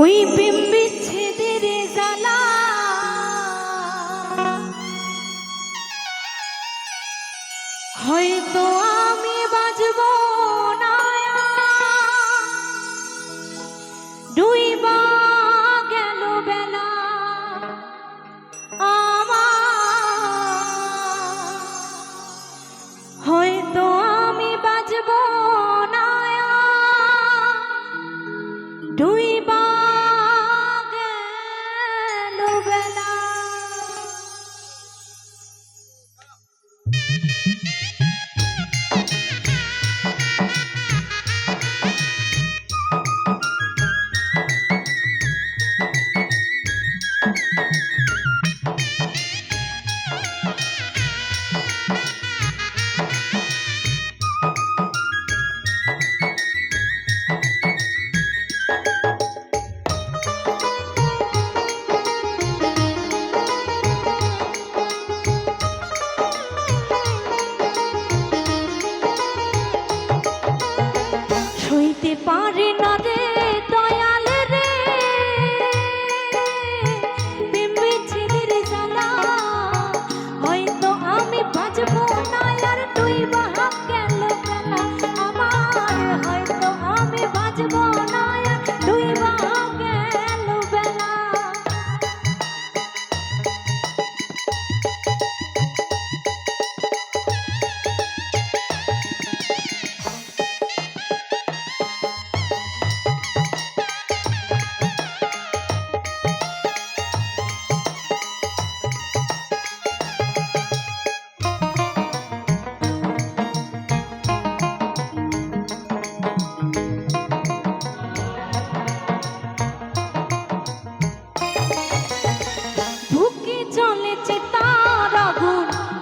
ওই বিম্বিচ্ছেদের জ্বালা। হয়তো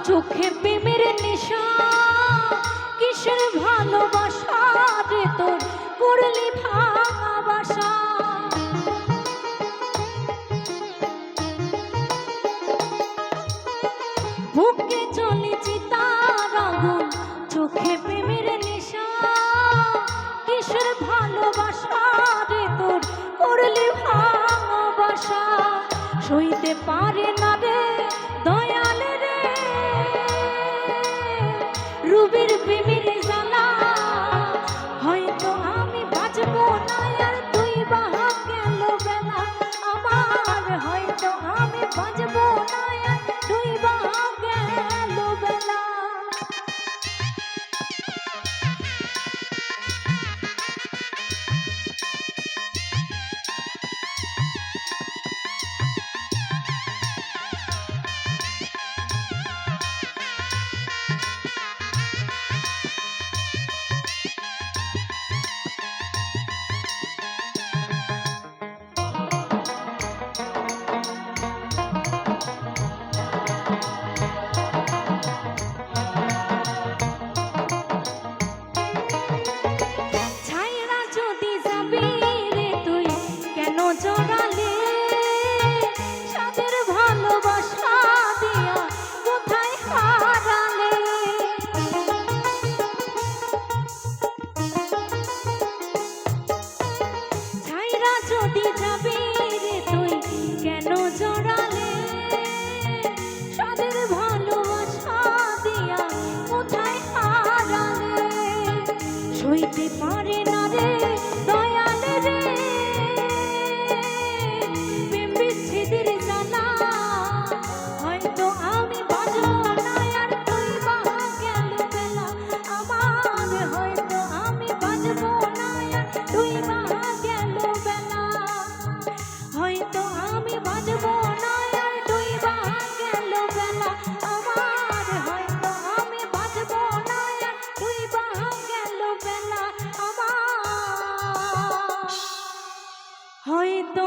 চোখে প্রেমের নেশা, কিসের ভালোবাসা রে তোর? করলি ভালোবাসা বুকে চলেছে তার আগুন, চোখে প্রেমের নেশা, কিসের ভালোবাসা রে তোর? করলি ভালোবাসা সইতে পারে না রে জড়ালে সাদের ভালোবাসা দিয়া কোথায় হারালে। ছাইরা যদি যাবি রে তুই কেন জড়ালে হয়তো আমি বাজবো না, আর তুই বাহা গেল বেলা আমার হয়তো আমি বাজবো না, আর তুই বাহা গেল বেলা আমার। হয়তো